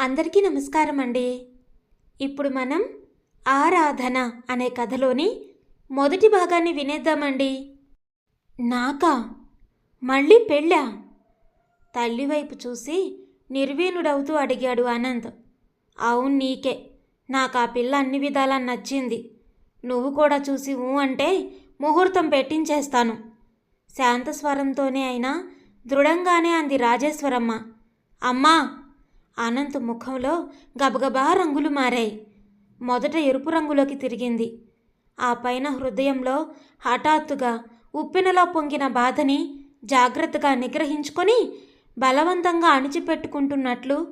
అందరికీ నమస్కారం అండి. ఇప్పుడు మనం ఆరాధన అనే కథలోని మొదటి భాగాన్ని వినేద్దామండి. నాకా మళ్ళీ పెళ్ళా? తల్లి వైపు చూసి నిర్వీణుడవుతూ అడిగాడు అనంత్ అవును నీకే. నాకు ఆ పిల్ల అన్ని విధాలా నచ్చింది. నువ్వు కూడా చూసి ఊ అంటే ముహూర్తం పెట్టించేస్తాను. శాంతస్వరంతోనే అయినా దృఢంగానే అంది రాజేశ్వరమ్మ. అమ్మా అనంత్ ముఖంలో గబగబా రంగులు మారాయి. మొదట ఎరుపు రంగులోకి తిరిగింది. ఆ పైన హృదయంలో హఠాత్తుగా ఉప్పెనలో పొంగిన బాధని జాగ్రత్తగా నిగ్రహించుకొని బలవంతంగా అణిచిపెట్టుకుంటున్నట్లు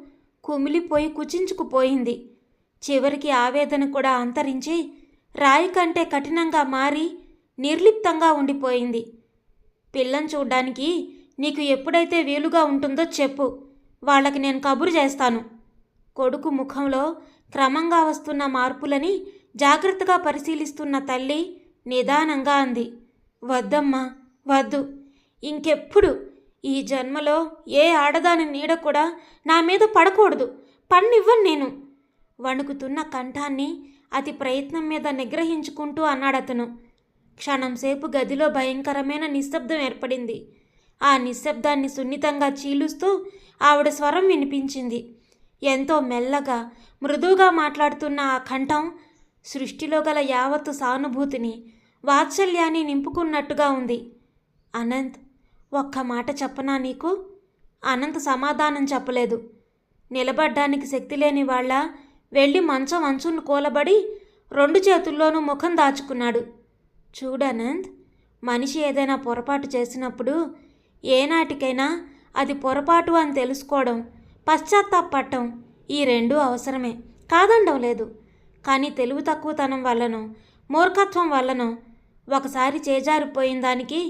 కుమిలిపోయి కుచించుకుపోయింది. చివరికి ఆవేదన కూడా అంతరించి రాయి కంటే కఠినంగా మారి నిర్లిప్తంగా ఉండిపోయింది. పిల్లని చూడ్డానికి నీకు ఎప్పుడైతే వీలుగా ఉంటుందో చెప్పు. వాళ్ళకి నేను కబురు చేస్తాను. కొడుకు ముఖంలో క్రమంగా వస్తున్న మార్పులని జాగ్రత్తగా పరిశీలిస్తున్న తల్లి నిదానంగా అంది. వద్దమ్మా వద్దు. ఇంకెప్పుడు ఈ జన్మలో ఏ ఆడదాని నీడ కూడా నా మీద పడకూడదు. పన్నివ్వను నేను. వణుకుతున్న కంఠాన్ని అతి ప్రయత్నం మీద నిగ్రహించుకుంటూ అన్నాడతను. క్షణంసేపు గదిలో భయంకరమైన నిశ్శబ్దం ఏర్పడింది. ఆ నిశ్శబ్దాన్ని సున్నితంగా చీలుస్తూ ఆవిడ స్వరం వినిపించింది. ఎంతో మెల్లగా మృదువుగా మాట్లాడుతున్న ఆ కంఠం సృష్టిలో గల యావత్తు సానుభూతిని వాత్సల్యాన్ని నింపుకున్నట్టుగా ఉంది. అనంత్ ఒక్క మాట చెప్పనా నీకు? అనంత్ సమాధానం చెప్పలేదు. నిలబడ్డానికి శక్తి లేని వాళ్ళ వెళ్ళి మంచం అంచును కూలబడి రెండు చేతుల్లోనూ ముఖం దాచుకున్నాడు. చూడనంద్ మనిషి ఏదైనా పొరపాటు చేసినప్పుడు ఏనాటికైనా అది పొరపాటు అని తెలుసుకోవడం పశ్చాత్తాపడటం ఈ రెండూ అవసరమే కాదండం లేదు. కానీ తెలివి తక్కువతనం వల్లనో మూర్ఖత్వం వల్లనో ఒకసారి చేజారిపోయిన దానికి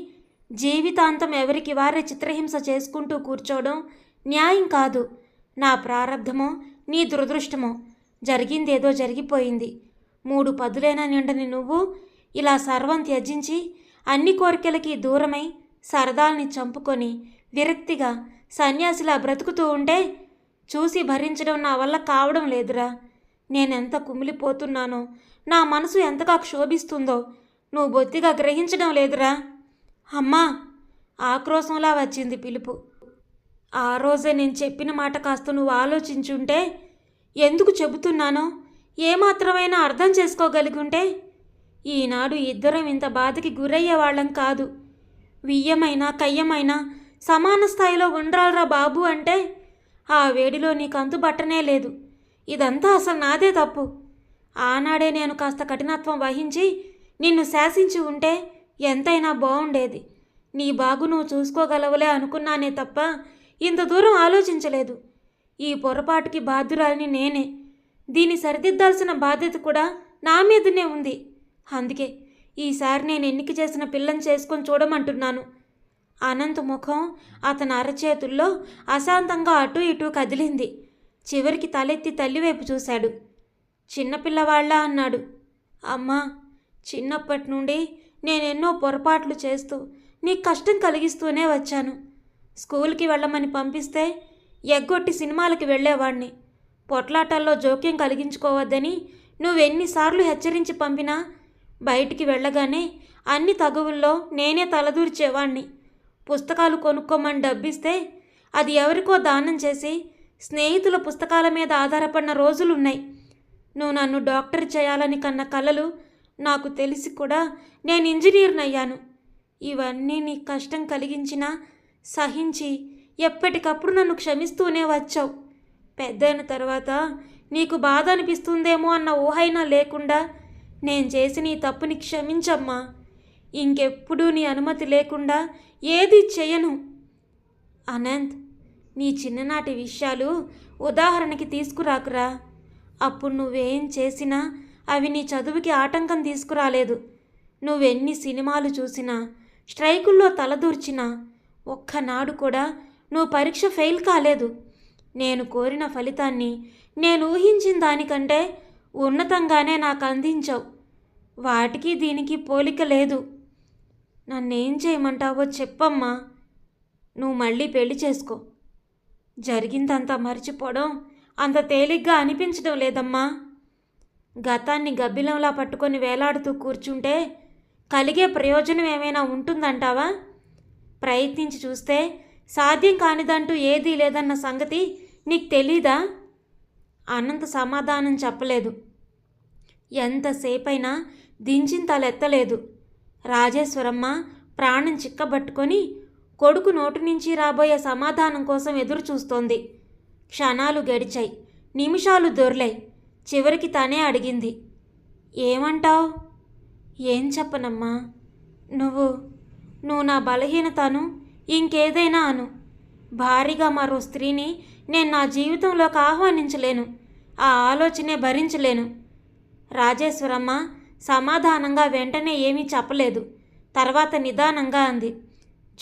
జీవితాంతం ఎవరికి వారే చిత్రహింస చేసుకుంటూ కూర్చోవడం న్యాయం కాదు. నా ప్రారంధమో నీ దురదృష్టమో జరిగిందేదో జరిగిపోయింది. మూడు పదులైన నిండని నువ్వు ఇలా సర్వం త్యజించి అన్ని కోరికలకి దూరమై సరదాల్ని చంపుకొని విరక్తిగా సన్యాసిలా బ్రతుకుతూ ఉంటే చూసి భరించడం నా వల్ల కావడం లేదురా. నేనెంత కుమిలిపోతున్నానో నా మనసు ఎంతగా క్షోభిస్తుందో నువ్వు బొత్తిగా గ్రహించడం లేదురా. అమ్మా ఆక్రోశంలా వచ్చింది పిలుపు. ఆ రోజే నేను చెప్పిన మాట కాస్త నువ్వు ఆలోచించుంటే ఎందుకు చెబుతున్నానో ఏమాత్రమైనా అర్థం చేసుకోగలిగి ఉంటే ఈనాడు ఇద్దరం ఇంత బాధకి గురయ్యే వాళ్ళం కాదు. వియ్యమైనా కయ్యమైనా సమాన స్థాయిలో ఉండాలరా బాబు అంటే ఆ వేడిలో నీకు అంతు బట్టనే లేదు. ఇదంతా అసలు నాదే తప్పు. ఆనాడే నేను కాస్త కఠినత్వం వహించి నిన్ను శాసించి ఉంటే ఎంతైనా బాగుండేది నీ బాగు నువ్వు చూసుకోగలవులే అనుకున్నానే తప్ప ఇంత దూరం ఆలోచించలేదు. ఈ పొరపాటుకి బాధ్యురాలిని నేనే. దీన్ని సరిదిద్దాల్సిన బాధ్యత కూడా నా మీదనే ఉంది. అందుకే ఈసారి నేను ఎన్నిక చేసిన పిల్లని చేసుకొని చూడమంటున్నాను. అనంత్ ముఖం అతని అరచేతుల్లో అశాంతంగా అటు ఇటు కదిలింది. చివరికి తలెత్తి తల్లివైపు చూశాడు. చిన్నపిల్లవాళ్ళ అన్నాడు. అమ్మా చిన్నప్పటి నుండి నేనెన్నో పొరపాట్లు చేస్తూ నీకు కష్టం కలిగిస్తూనే వచ్చాను. స్కూల్కి వెళ్ళమని పంపిస్తే ఎగ్గొట్టి సినిమాలకి వెళ్ళేవాణ్ణి. పొట్లాటల్లో జోక్యం కలిగించుకోవద్దని నువ్వెన్నిసార్లు హెచ్చరించి పంపినా బయటికి వెళ్ళగానే అన్ని తగువుల్లో నేనే తలదూర్చేవాణ్ణి. పుస్తకాలు కొనుక్కోమని డబ్బిస్తే అది ఎవరికో దానం చేసి స్నేహితుల పుస్తకాల మీద ఆధారపడిన రోజులున్నాయి. నువ్వు నన్ను డాక్టర్ చేయాలని కన్న కలలు నాకు తెలిసి కూడా నేను ఇంజనీర్నయ్యాను ఇవన్నీ నీ కష్టం కలిగించినా సహించి ఎప్పటికప్పుడు నన్ను క్షమిస్తూనే వచ్చావు. పెద్దయిన తర్వాత నీకు బాధ అనిపిస్తుందేమో అన్న ఊహైనా లేకుండా నేను చేసిన ఈ తప్పుని క్షమించమ్మా. ఇంకెప్పుడూ నీ అనుమతి లేకుండా ఏది చేయను. అనంత్ నీ చిన్ననాటి విషయాలు ఉదాహరణకి తీసుకురాకురా. అప్పుడు నువ్వేం చేసినా అవి నీ చదువుకి ఆటంకం తీసుకురాలేదు. నువ్వెన్ని సినిమాలు చూసినా స్ట్రైకుల్లో తలదూర్చినా ఒక్కనాడు కూడా నువ్వు పరీక్ష ఫెయిల్ కాలేదు. నేను కోరిన ఫలితాన్ని నేను ఊహించిన దానికంటే ఉన్నతంగానే నాకు అందించావు. వాటికి దీనికి పోలిక లేదు. నన్నేం చేయమంటావో చెప్పమ్మా. నువ్వు మళ్ళీ పెళ్ళి చేసుకో. జరిగిందంతా మర్చిపోవడం అంత తేలిగ్గా అనిపించడం లేదమ్మా. గతాన్ని గబ్బిలంలా పట్టుకొని వేలాడుతూ కూర్చుంటే కలిగే ప్రయోజనం ఏమైనా ఉంటుందంటావా? ప్రయత్నించి చూస్తే సాధ్యం కానిదంటూ ఏదీ లేదన్న సంగతి నీకు తెలీదా? అనంత సమాధానం చెప్పలేదు. ఎంతసేపైనా దించిన తలెత్తలేదు. రాజేశ్వరమ్మ ప్రాణం చిక్కబట్టుకొని కొడుకు నోటి నుంచి రాబోయే సమాధానం కోసం ఎదురు చూస్తోంది క్షణాలు గడిచాయి. నిమిషాలు దొర్లాయి. చివరికి తనే అడిగింది. ఏమంటావు? ఏం చెప్పనమ్మా? నువ్వు నువ్వు నా బలహీనతను ఇంకేదైనా అను. భారీగా మరో స్త్రీని నేను నా జీవితంలోకి ఆహ్వానించలేను. ఆ ఆలోచనే భరించలేను. రాజేశ్వరమ్మ సమాధానంగా వెంటనే ఏమీ చెప్పలేదు. తర్వాత నిదానంగా అంది.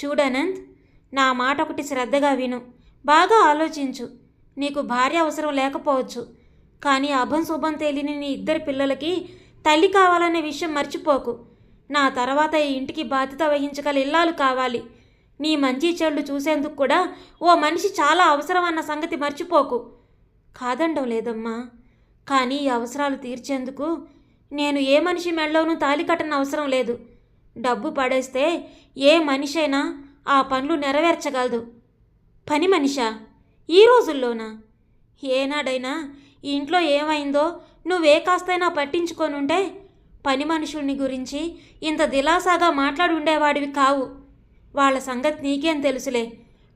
చూడనంద్ నా మాట ఒకటి శ్రద్ధగా విను. బాగా ఆలోచించు. నీకు భార్య అవసరం లేకపోవచ్చు. కానీ అభం శుభం తేలిని నీ ఇద్దరి పిల్లలకి తల్లి కావాలనే విషయం మర్చిపోకు. నా తర్వాత ఈ ఇంటికి బాధ్యత వహించగల ఇల్లాలు కావాలి. నీ మంచి చెడు చూసేందుకు కూడా ఓ మనిషి చాలా అవసరం అన్న సంగతి మర్చిపోకు. కాదండం లేదమ్మా. కానీ ఈ అవసరాలు తీర్చేందుకు నేను ఏ మనిషి మెళ్ళోనూ తాలి కట్టన అవసరం లేదు. డబ్బు పడేస్తే ఏ మనిషి అయినా ఆ పనులు నెరవేర్చగలదు. పని మనిషా? ఈ రోజుల్లోనా? ఏనాడైనా ఇంట్లో ఏమైందో నువ్వే కాస్తైనా పట్టించుకొనుంటే పని మనుషుల్ని గురించి ఇంత దిలాసాగా మాట్లాడి ఉండేవాడివి కావు. వాళ్ళ సంగతి నీకేం తెలుసులే?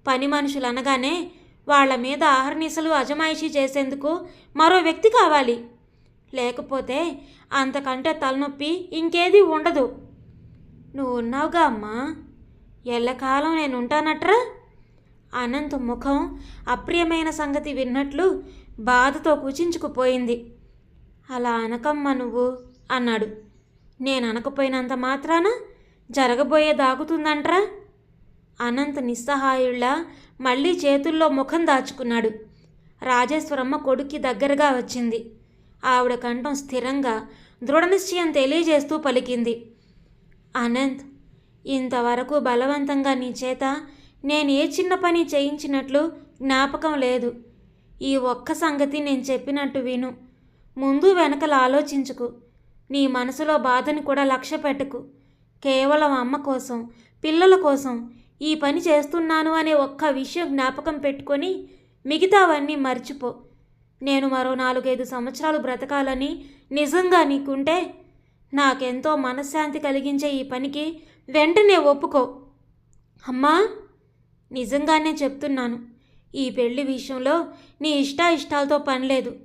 పని మనుషులు అనగానే వాళ్ళ మీద ఆహర్నిశలు అజమాయిషీ చేసేందుకు మరో వ్యక్తి కావాలి. లేకపోతే అంతకంటే తలనొప్పి ఇంకేది ఉండదు. నువ్వు ఉన్నావుగా అమ్మా? ఎల్లకాలం నేను ఉంటానట్రా అనంత ముఖం అప్రియమైన సంగతి విన్నట్లు బాధతో కుచించుకుపోయింది. అలా అనకమ్మా నువ్వు అన్నాడు. నేను అనకపోయినంత మాత్రాన జరగబోయే దాగుతుందంట్రా? అనంత్ నిస్సహాయుళ్ళ మళ్ళీ చేతుల్లో ముఖం దాచుకున్నాడు. రాజేశ్వరమ్మ కొడుక్కి దగ్గరగా వచ్చింది. ఆవిడ కంఠం స్థిరంగా దృఢనిశ్చయం తెలియజేస్తూ పలికింది. అనంత్ ఇంతవరకు బలవంతంగా నీ చేత నేను ఏ చిన్న పని చేయించినట్లు జ్ఞాపకం లేదు. ఈ ఒక్క సంగతి నేను చెప్పినట్టు విను. ముందు వెనకల ఆలోచించుకు. నీ మనసులో బాధని కూడా లక్ష్య పెట్టకు. కేవలం అమ్మ కోసం పిల్లల కోసం ఈ పని చేస్తున్నాను అనే ఒక్క విషయం జ్ఞాపకం పెట్టుకొని మిగతావన్నీ మర్చిపో. నేను మరో నాలుగైదు సంవత్సరాలు బ్రతకాలని నిజంగా నీకుంటే నాకెంతో మనశ్శాంతి కలిగించే ఈ పనికి వెంటనే ఒప్పుకో. అమ్మా నిజంగానే చెప్తున్నాను. ఈ పెళ్ళి విషయంలో నీ ఇష్టాయిష్టాలతో పనిలేదు.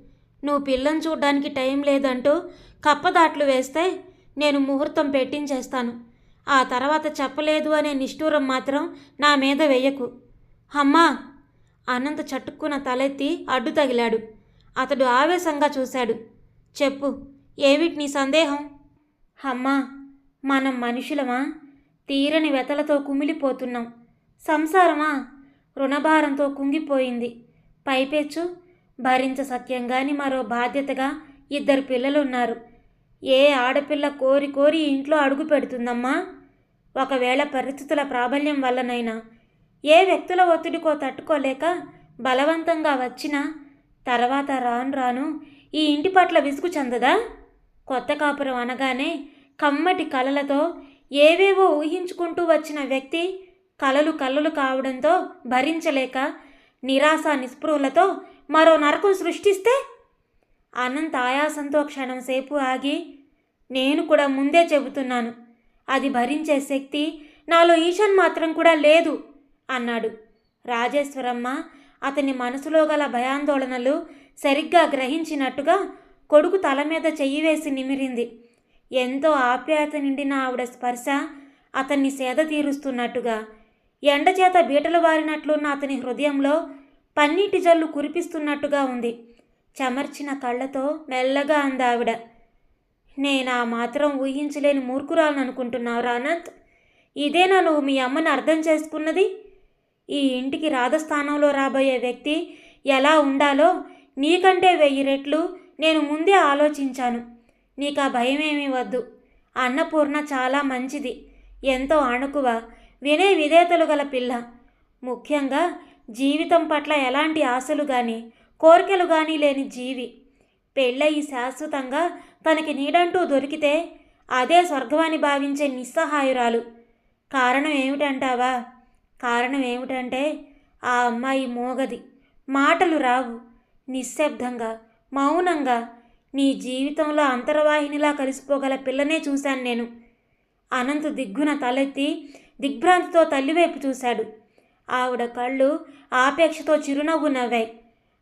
నువ్వు పిల్లని చూడ్డానికి టైం లేదంటూ కప్పదాట్లు వేస్తే నేను ముహూర్తం పెట్టించేస్తాను. ఆ తర్వాత చెప్పలేదు అనే నిష్ఠూరం మాత్రం నా మీద వెయ్యకు అమ్మా అనంత చట్టుక్కున తలెత్తి అడ్డు తగిలాడు. అతడు ఆవేశంగా చూశాడు. చెప్పు ఏమిటి నీ సందేహం? అమ్మా మనం మనుషులమా? తీరని వెతలతో కుమిలిపోతున్నాం. సంసారమా? రుణభారంతో కుంగిపోయింది. పైపెచ్చు భరించ సత్యంగాని మరో బాధ్యతగా ఇద్దరు పిల్లలున్నారు. ఏ ఆడపిల్ల కోరి కోరి ఇంట్లో అడుగు పెడుతుందమ్మా? ఒకవేళ పరిస్థితుల ప్రాబల్యం వల్లనైనా. ఏ వ్యక్తుల ఒత్తిడికో తట్టుకోలేక బలవంతంగా వచ్చినా తర్వాత రాను రాను ఈ ఇంటి పట్ల విసుగు చెందదా? కొత్త కాపురం అనగానే కమ్మటి కలలతో ఏవేవో ఊహించుకుంటూ వచ్చిన వ్యక్తి కలలు కలలు కావడంతో భరించలేక నిరాశ నిస్పృహలతో మరో నరకం సృష్టిస్తే? అనంత ఆయాసంతో క్షణం సేపు ఆగి నేను కూడా ముందే చెబుతున్నాను అది భరించే శక్తి నాలో ఈశాన్ మాత్రం కూడా లేదు అన్నాడు. రాజేశ్వరమ్మ అతని మనసులో గల భయాందోళనలు సరిగ్గా గ్రహించినట్టుగా కొడుకు తల మీద చెయ్యి వేసి నిమిరింది. ఎంతో ఆప్యాయత నిండిన ఆవిడ స్పర్శ అతన్ని సేద తీరుస్తున్నట్టుగా ఎండచేత బీటలు వారినట్లున్న అతని హృదయంలో పన్నీటి జల్లు కురిపిస్తున్నట్టుగా ఉంది. చెమర్చిన కళ్ళతో మెల్లగా అందావిడ నేనా మాత్రం ఊహించలేని మూర్ఖురాలను అనుకుంటున్నావు అనంత్? ఇదేనా నువ్వు మీ అమ్మని అర్థం చేసుకున్నది? ఈ ఇంటికి రాధస్థానంలో రాబోయే వ్యక్తి ఎలా ఉండాలో నీకంటే వెయ్యి రెట్లు నేను ముందే ఆలోచించాను. నీకు ఆ భయమేమీ వద్దు. అన్నపూర్ణ చాలా మంచిది. ఎంతో అణుకువ. వినే విధేతలు గల పిల్ల. ముఖ్యంగా జీవితం పట్ల ఎలాంటి ఆశలు కానీ కోరికలు కానీ లేని జీవి. పెళ్ళయి శాశ్వతంగా తనకి నీడంటూ దొరికితే అదే స్వర్గమని భావించే నిస్సహాయురాలు. కారణం ఏమిటంటావా? కారణం ఏమిటంటే ఆ అమ్మాయి మోగది. మాటలు రావు. నిశ్శబ్దంగా మౌనంగా నీ జీవితంలో అంతర్వాహినిలా కలిసిపోగల పిల్లనే చూశాను నేను. అనంత్ దిగ్గున తలెత్తి దిగ్భ్రాంతితో తల్లివైపు చూశాడు. ఆవిడ కళ్ళు ఆపేక్షతో చిరునవ్వు నవ్వాయి.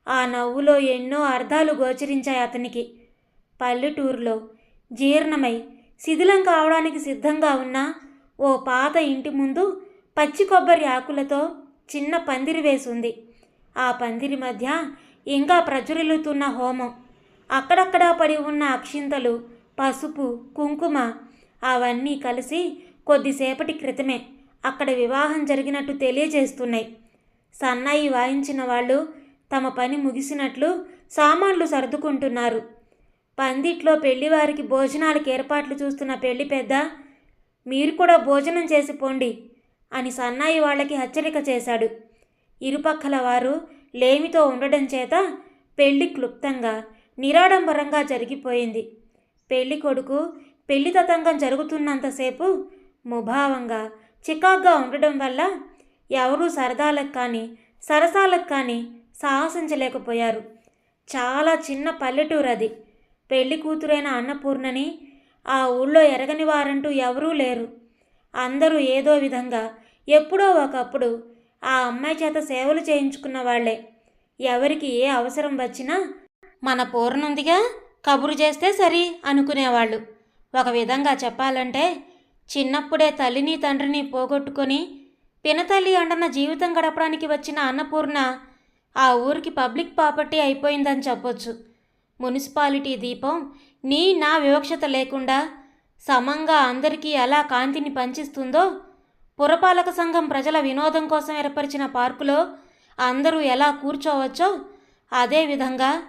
ఆ నవ్వులో ఎన్నో అర్థాలు గోచరించాయి అతనికి. పల్లెటూరులో జీర్ణమై శిథిలం కావడానికి సిద్ధంగా ఉన్న ఓ పాత ఇంటి ముందు పచ్చి కొబ్బరి ఆకులతో చిన్న పందిరి వేసుంది. ఆ పందిరి మధ్య ఇంకా ప్రజ్వరిల్లుతున్న హోమం. అక్కడక్కడా పడి ఉన్న అక్షింతలు పసుపు కుంకుమ అవన్నీ కలిసి కొద్దిసేపటి క్రితమే అక్కడ వివాహం జరిగినట్టు తెలియజేస్తున్నాయి. సన్నాయి వాయించిన వాళ్ళు తమ పని ముగిసినట్లు సామాన్లు సర్దుకుంటున్నారు. పందిట్లో పెళ్ళివారికి భోజనాలకు ఏర్పాట్లు చూస్తున్న పెళ్ళి పెద్ద మీరు కూడా భోజనం చేసి పోండి అని సన్నాయి వాళ్ళకి హెచ్చరిక చేశాడు. ఇరుపక్కల వారు లేమితో ఉండడం చేత పెళ్ళి క్లుప్తంగా నిరాడంబరంగా జరిగిపోయింది. పెళ్ళి కొడుకు పెళ్ళి తతంగం జరుగుతున్నంతసేపు ముభావంగా చికాగ్గా ఉండడం వల్ల ఎవరూ సరదాలకు కానీ సరసాలకు కానీ సాహసించలేకపోయారు. చాలా చిన్న పల్లెటూరు అది పెళ్ళి కూతురైన అన్నపూర్ణని ఆ ఊళ్ళో ఎరగని వారంటూ ఎవరూ లేరు. అందరూ ఏదో విధంగా ఎప్పుడో ఒకప్పుడు ఆ అమ్మాయి చేత సేవలు చేయించుకున్న వాళ్ళే. ఎవరికి ఏ అవసరం వచ్చినా మన పూర్ణుందిగా కబురు చేస్తే సరి అనుకునేవాళ్ళు. ఒక విధంగా చెప్పాలంటే చిన్నప్పుడే తల్లిని తండ్రిని పోగొట్టుకొని పినతల్లి అండన జీవితం గడపడానికి వచ్చిన అన్నపూర్ణ ఆ ఊరికి పబ్లిక్ ప్రాపర్టీ అయిపోయిందని చెప్పొచ్చు. మున్సిపాలిటీ దీపం నీ నా వివక్షత లేకుండా సమంగా అందరికీ ఎలా కాంతిని పంచిస్తుందో పురపాలక సంఘం ప్రజల వినోదం కోసం ఏర్పరిచిన పార్కులో అందరూ ఎలా కూర్చోవచ్చో అదేవిధంగా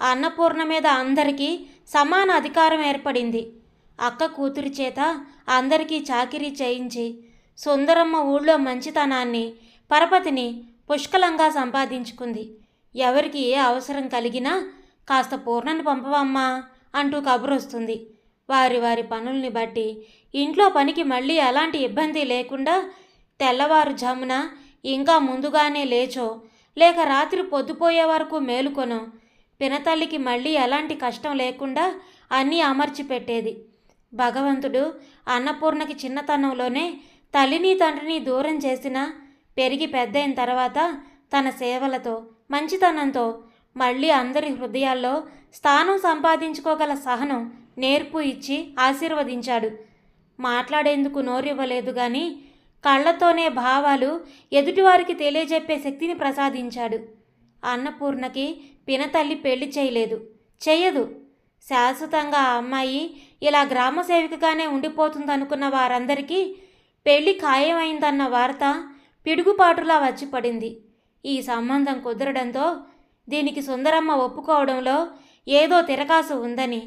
అన్నపూర్ణ మీద అందరికీ సమాన అధికారం ఏర్పడింది. అక్క కూతురి చేత అందరికీ చాకిరీ చేయించి సుందరమ్మ ఊళ్ళో మంచితనాన్ని పరపతిని పుష్కలంగా సంపాదించుకుంది. ఎవరికి ఏ అవసరం కలిగినా కాస్త పూర్ణను పంపవమ్మా అంటూ కబురొస్తుంది. వారి వారి పనుల్ని బట్టి ఇంట్లో పనికి మళ్ళీ ఎలాంటి ఇబ్బంది లేకుండా తెల్లవారుజామున ఇంకా ముందుగానే లేచో లేక రాత్రి పొద్దుపోయే వరకు మేలుకొనో పినతల్లికి మళ్ళీ ఎలాంటి కష్టం లేకుండా అన్నీ అమర్చి పెట్టేది భగవంతుడు అన్నపూర్ణకి చిన్నతనంలోనే తల్లిని తండ్రిని దూరం చేసిన పెరిగి పెద్దయిన తర్వాత తన సేవలతో మంచితనంతో మళ్ళీ అందరి హృదయాల్లో స్థానం సంపాదించుకోగల సహనం నేర్పు ఇచ్చి ఆశీర్వదించాడు. మాట్లాడేందుకు నోరివ్వలేదు కానీ కళ్ళతోనే భావాలు ఎదుటివారికి తెలియజెప్పే శక్తిని ప్రసాదించాడు. అన్నపూర్ణకి పినతల్లి పెళ్ళి చేయలేదు. చేయదు శాశ్వతంగా ఆ అమ్మాయి ఇలా గ్రామ సేవికగానే ఉండిపోతుందనుకున్న వారందరికీ పెళ్ళి ఖాయమైందన్న వార్త పిడుగుపాటులా వచ్చి పడింది ఈ సంబంధం కుదరడంతో దీనికి సుందరమ్మ ఒప్పుకోవడంలో ఏదో తిరకాసు ఉందని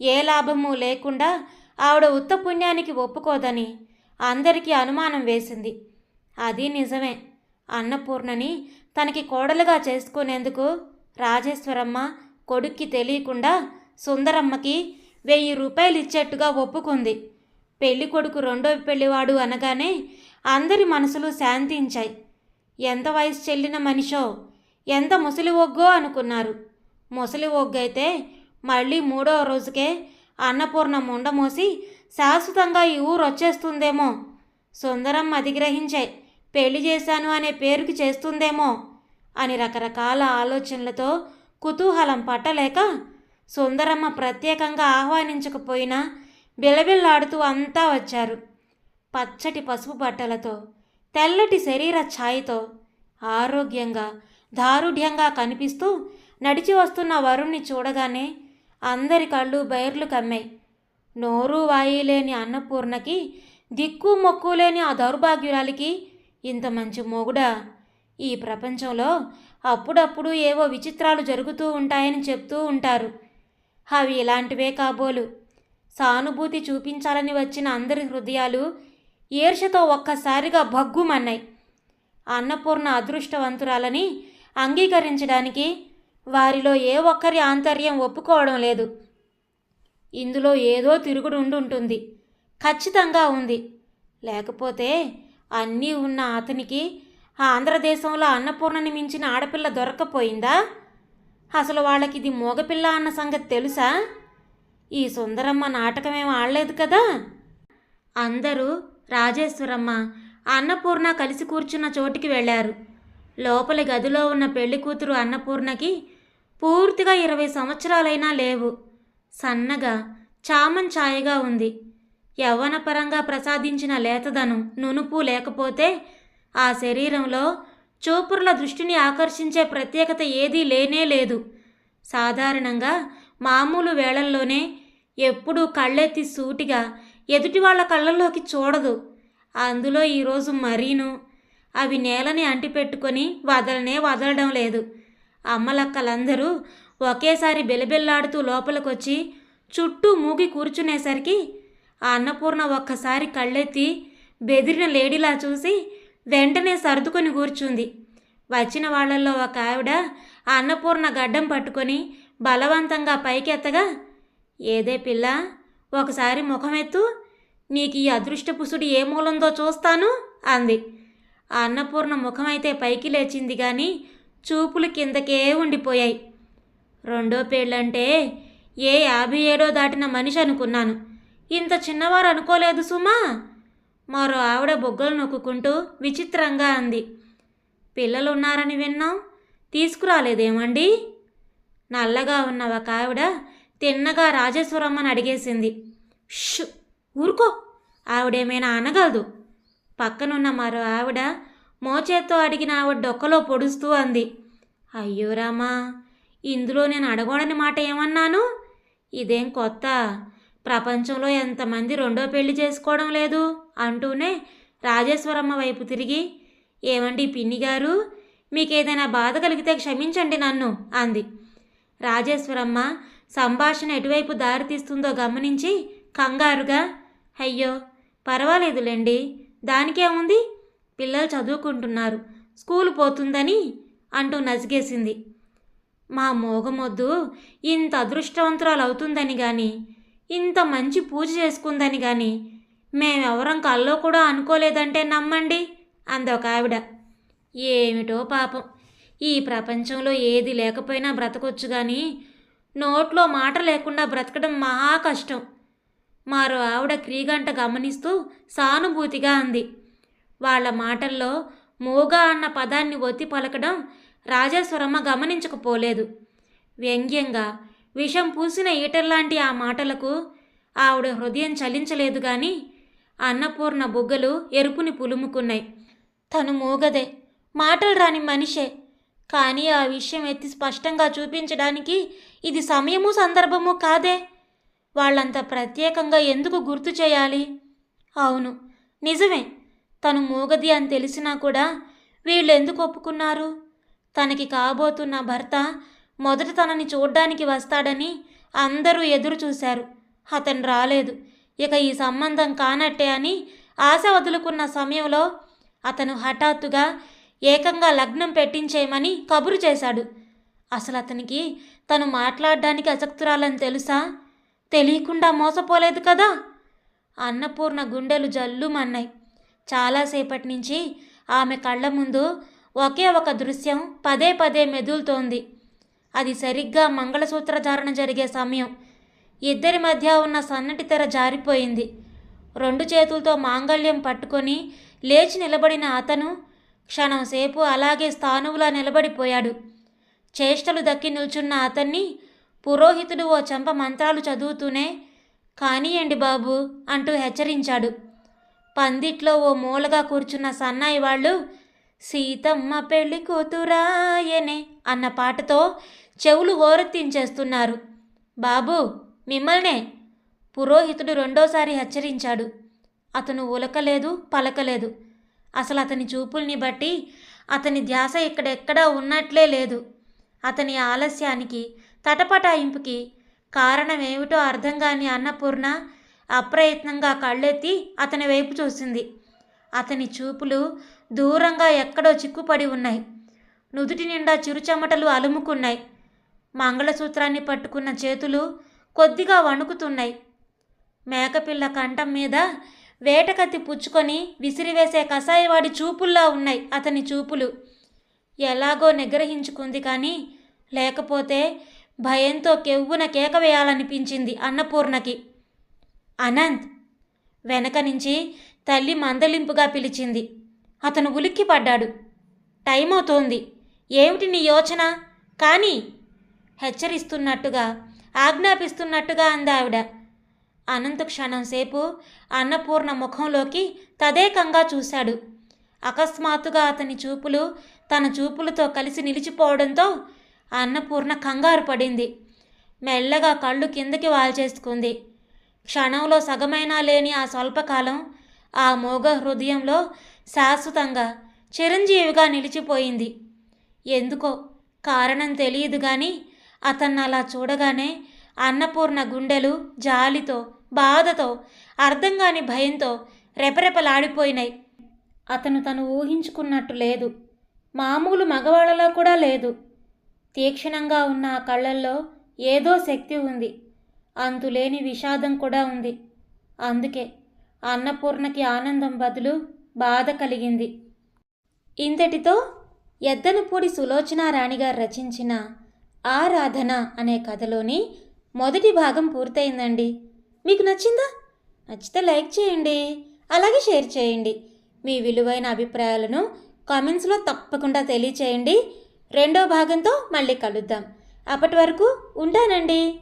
ఏ లాభము లేకుండా ఆవిడ ఉత్తపుణ్యానికి ఒప్పుకోదని అందరికీ అనుమానం వేసింది. అది నిజమే. అన్నపూర్ణని తనకి కోడలుగా చేసుకునేందుకు రాజేశ్వరమ్మ కొడుక్కి తెలియకుండా సుందరమ్మకి వెయ్యి రూపాయలు ఇచ్చేట్టుగా ఒప్పుకుంది. పెళ్ళి కొడుకు రెండో పెళ్ళివాడు అనగానే అందరి మనసులు శాంతించాయి. ఎంత వయసు చెల్లిన మనిషో ఎంత ముసలి ఒగ్గో అనుకున్నారు. ముసలి ఒగ్గైతే మళ్ళీ మూడో రోజుకే అన్నపూర్ణ ముండమోసి శాశ్వతంగా ఈ ఊరు వచ్చేస్తుందేమో. సుందరం అధిగ్రహించాయి పెళ్ళి చేశాను అనే పేరుకి చేస్తుందేమో అని రకరకాల ఆలోచనలతో కుతూహలం పట్టలేక సుందరమ్మ ప్రత్యేకంగా ఆహ్వానించకపోయినా బిలబిల్లాడుతూ అంతా వచ్చారు. పచ్చటి పసుపు బట్టలతో తెల్లటి శరీర ఛాయతో ఆరోగ్యంగా దారుఢ్యంగా కనిపిస్తూ నడిచి వస్తున్న వరుణ్ణి చూడగానే అందరి కళ్ళు బైర్లు కమ్మాయి. నోరు వాయి లేని అన్నపూర్ణకి దిక్కు మొక్కు లేని ఆ దౌర్భాగ్యురాలికి ఇంత మంచి మొగుడా? ఈ ప్రపంచంలో అప్పుడప్పుడు ఏవో విచిత్రాలు జరుగుతూ ఉంటాయని చెప్తూ ఉంటారు. అవి ఇలాంటివే కాబోలు. సానుభూతి చూపించాలని వచ్చిన అందరి హృదయాలు ఈర్షతో ఒక్కసారిగా భగ్గుమన్నాయి. అన్నపూర్ణ అదృష్టవంతురాలని అంగీకరించడానికి వారిలో ఏ ఒక్కరి ఆంతర్యం ఒప్పుకోవడం లేదు. ఇందులో ఏదో తిరుగుడు ఉండుంటుంది. ఖచ్చితంగా ఉంది. లేకపోతే అన్నీ ఉన్న అతనికి ఆంధ్రదేశంలో అన్నపూర్ణని మించిన ఆడపిల్ల దొరకపోయిందా అసలు వాళ్ళకి ఇది మోగపిల్ల అన్న సంగతి తెలుసా? ఈ సుందరమ్మ నాటకమేం ఆడలేదు కదా? అందరూ రాజేశ్వరమ్మ అన్నపూర్ణ కలిసి కూర్చున్న చోటికి వెళ్ళారు. లోపలి గదిలో ఉన్న పెళ్ళి కూతురు అన్నపూర్ణకి పూర్తిగా ఇరవై సంవత్సరాలైనా లేవు. సన్నగా చామన్ ఛాయగా ఉంది. యవ్వనపరంగా ప్రసాదించిన లేతదనం నునుపు లేకపోతే ఆ శరీరంలో చూపురుల దృష్టిని ఆకర్షించే ప్రత్యేకత ఏదీ లేనే లేదు. సాధారణంగా మామూలు వేళల్లోనే ఎప్పుడూ కళ్ళెత్తి సూటిగా ఎదుటి వాళ్ళ కళ్ళల్లోకి చూడదు. అందులో ఈరోజు మరీను. అవి నేలని అంటిపెట్టుకొని వదలనే వదలడం లేదు. అమ్మలక్కలందరూ ఒకేసారి బెలబెల్లాడుతూ లోపలికొచ్చి చుట్టూ మూగి కూర్చునేసరికి ఆ అన్నపూర్ణ ఒక్కసారి కళ్ళెత్తి బెదిరిన లేడీలా చూసి వెంటనే సర్దుకొని కూర్చుంది. వచ్చిన వాళ్ళల్లో ఒక ఆవిడ ఆ అన్నపూర్ణ గడ్డం పట్టుకొని బలవంతంగా పైకెత్తగా ఏదే పిల్ల ఒకసారి ముఖమెత్తు నీకు ఈ అదృష్టపుసుడు ఏ మూలందో చూస్తాను అంది. ఆ అన్నపూర్ణ ముఖమైతే పైకి లేచింది కానీ చూపులు కిందకే ఉండిపోయాయి. రెండో పేర్లంటే ఏ యాభై ఏడో దాటిన మనిషి అనుకున్నాను. ఇంత చిన్నవారు అనుకోలేదు సుమా? మరో ఆవిడ బొగ్గలు నొక్కుంటూ విచిత్రంగా అంది. పిల్లలు ఉన్నారని విన్నాం. తీసుకురాలేదేమండి? నల్లగా ఉన్న ఒక ఆవిడ తిన్నగా రాజేశ్వరమ్మని అడిగేసింది. షు ఊరుకో. ఆవిడేమైనా అనగలదు. పక్కనున్న మరో ఆవిడ మోచేత్తో అడిగిన ఆవిడ డొక్కలో పొడుస్తూ అంది. అయ్యో రామా ఇందులో నేను అడగడని మాట ఏమన్నాను? ఇదేం కొత్త? ప్రపంచంలో ఎంతమంది రెండో పెళ్ళి చేసుకోవడం లేదు అంటూనే రాజేశ్వరమ్మ వైపు తిరిగి ఏమండి పిన్ని గారు? మీకేదైనా బాధ కలిగితే క్షమించండి నన్ను అంది. రాజేశ్వరమ్మ సంభాషణ ఎటువైపు దారితీస్తుందో గమనించి కంగారుగా అయ్యో పర్వాలేదులేండి దానికేముంది? పిల్లలు చదువుకుంటున్నారు. స్కూల్ పోతుందని అంటూ నసిగేసింది. మా మోగమొద్దు ఇంత అదృష్టవంతురాలు అవుతుందని కానీ ఇంత మంచి పూజ చేసుకుందని కానీ మేమెవరం కల్లో కూడా అనుకోలేదంటే నమ్మండి అందొక ఆవిడ. ఏమిటో పాపం. ఈ ప్రపంచంలో ఏది లేకపోయినా బ్రతకొచ్చు కానీ నోట్లో మాట లేకుండా బ్రతకడం మహా కష్టం. మరో ఆవిడ క్రీగంట గమనిస్తూ సానుభూతిగా అంది. వాళ్ళ మాటల్లో మూగా అన్న పదాన్ని ఒత్తి పలకడం రాజేశ్వరమ్మ గమనించకపోలేదు. వ్యంగ్యంగా విషం పూసిన ఈటల్లాంటి ఆ మాటలకు ఆవిడ హృదయం చలించలేదు గాని అన్నపూర్ణ బుగ్గలు ఎరుపుని పులుముకున్నాయి. తను మూగదే మాటలు రాని మనిషే. కానీ ఆ విషయం ఎత్తి స్పష్టంగా చూపించడానికి ఇది సమయము సందర్భము కాదే. వాళ్ళంత ప్రత్యేకంగా ఎందుకు గుర్తు చేయాలి? అవును నిజమే. తను మూగది అని తెలిసినా కూడా వీళ్ళు ఎందుకు ఒప్పుకున్నారు? తనకి కాబోతున్న భర్త మొదట తనని చూడ్డానికి వస్తాడని అందరూ ఎదురు చూశారు. అతను రాలేదు. ఇక ఈ సంబంధం కానట్టే అని ఆశ వదులుకున్న సమయంలో అతను హఠాత్తుగా ఏకంగా లగ్నం పెట్టించేయమని కబురు చేశాడు. అసలు అతనికి తను మాట్లాడడానికి అసక్తురాలని తెలుసా? తెలియకుండా మోసపోలేదు కదా? అన్నపూర్ణ గుండెలు జల్లుమన్నాయి చాలాసేపటి నుంచి ఆమె కళ్ళ ముందు ఒకే ఒక దృశ్యం పదే పదే మెదులుతోంది. అది సరిగ్గా మంగళసూత్ర ధారణ జరిగే సమయం. ఇద్దరి మధ్య ఉన్న సన్నటి తెర జారిపోయింది. రెండు చేతులతో మాంగళ్యం పట్టుకొని లేచి నిలబడిన అతను క్షణంసేపు అలాగే స్థానువులా నిలబడిపోయాడు. చేష్టలు దక్కి నిల్చున్న అతన్ని పురోహితుడు ఓ చెంప మంత్రాలు చదువుతూనే కానియండి బాబు అంటూ హెచ్చరించాడు. పందిట్లో ఓ మూలగా కూర్చున్న సన్నాయి వాళ్ళు సీతమ్మ పెళ్ళి కూతురాయనే అన్న పాటతో చెవులు హోరెత్తించేస్తున్నారు. బాబు మిమ్మల్నే పురోహితుడు రెండోసారి హెచ్చరించాడు. అతను ఉలకలేదు పలకలేదు. అసలు అతని చూపుల్ని బట్టి అతని ధ్యాస ఇక్కడెక్కడా ఉన్నట్లే లేదు. అతని ఆలస్యానికి తటపటాయింపుకి కారణమేమిటో అర్థం కాని అన్నపూర్ణ అప్రయత్నంగా కళ్ళెత్తి అతని వైపు చూసింది. అతని చూపులు దూరంగా ఎక్కడో చిక్కుపడి ఉన్నాయి. నుదుటి నిండా చిరుచెమటలు అలుముకున్నాయి. మంగళసూత్రాన్ని పట్టుకున్న చేతులు కొద్దిగా వణుకుతున్నాయి. మేకపిల్ల కంఠం మీద వేటకత్తి పుచ్చుకొని విసిరివేసే కషాయవాడి చూపుల్లా ఉన్నాయి అతని చూపులు. ఎలాగో నిగ్రహించుకుంది కానీ లేకపోతే భయంతో కెవ్వున కేక వేయాలనిపించింది అన్నపూర్ణకి. అనంత్. వెనక నుంచి తల్లి మందలింపుగా పిలిచింది. అతను ఉలిక్కిపడ్డాడు టైం అవుతోంది. ఏమిటి నీ యోచన? కానీ హెచ్చరిస్తున్నట్టుగా ఆజ్ఞాపిస్తున్నట్టుగా అందావిడ అనంత క్షణం సేపు అన్నపూర్ణ ముఖంలోకి తదేకంగా చూశాడు. అకస్మాత్తుగా అతని చూపులు తన చూపులతో కలిసి నిలిచిపోవడంతో అన్నపూర్ణ కంగారు పడింది. మెల్లగా కళ్ళు కిందకి వాల్చేసుకుంది. క్షణంలో సగమైనా లేని ఆ స్వల్పకాలం ఆ మోగ హృదయంలో శాశ్వతంగా చిరంజీవిగా నిలిచిపోయింది. ఎందుకో? కారణం తెలియదు కానీ అతన్ని అలా చూడగానే అన్నపూర్ణ గుండెలు జాలితో బాధతో అర్థం కాని భయంతో రెపరెపలాడిపోయినాయి. అతను తను ఊహించుకున్నట్టు లేదు. మామూలు మగవాళ్ళలో కూడా లేదు. తీక్షణంగా ఉన్న ఆ కళ్ళల్లో ఏదో శక్తి ఉంది. అంతులేని విషాదం కూడా ఉంది. అందుకే అన్నపూర్ణకి ఆనందం బదులు బాధ కలిగింది. ఇంతటితో ఎద్దనపూడి సులోచన రాణిగారు రచించిన ఆరాధన అనే కథలోని మొదటి భాగం పూర్తయిందండి. మీకు నచ్చిందా? నచ్చితే లైక్ చేయండి. అలాగే షేర్ చేయండి. మీ విలువైన అభిప్రాయాలను కామెంట్స్లో తప్పకుండా తెలియచేయండి. రెండో భాగంతో మళ్ళీ కలుద్దాం. అప్పటి వరకు ఉంటానండి.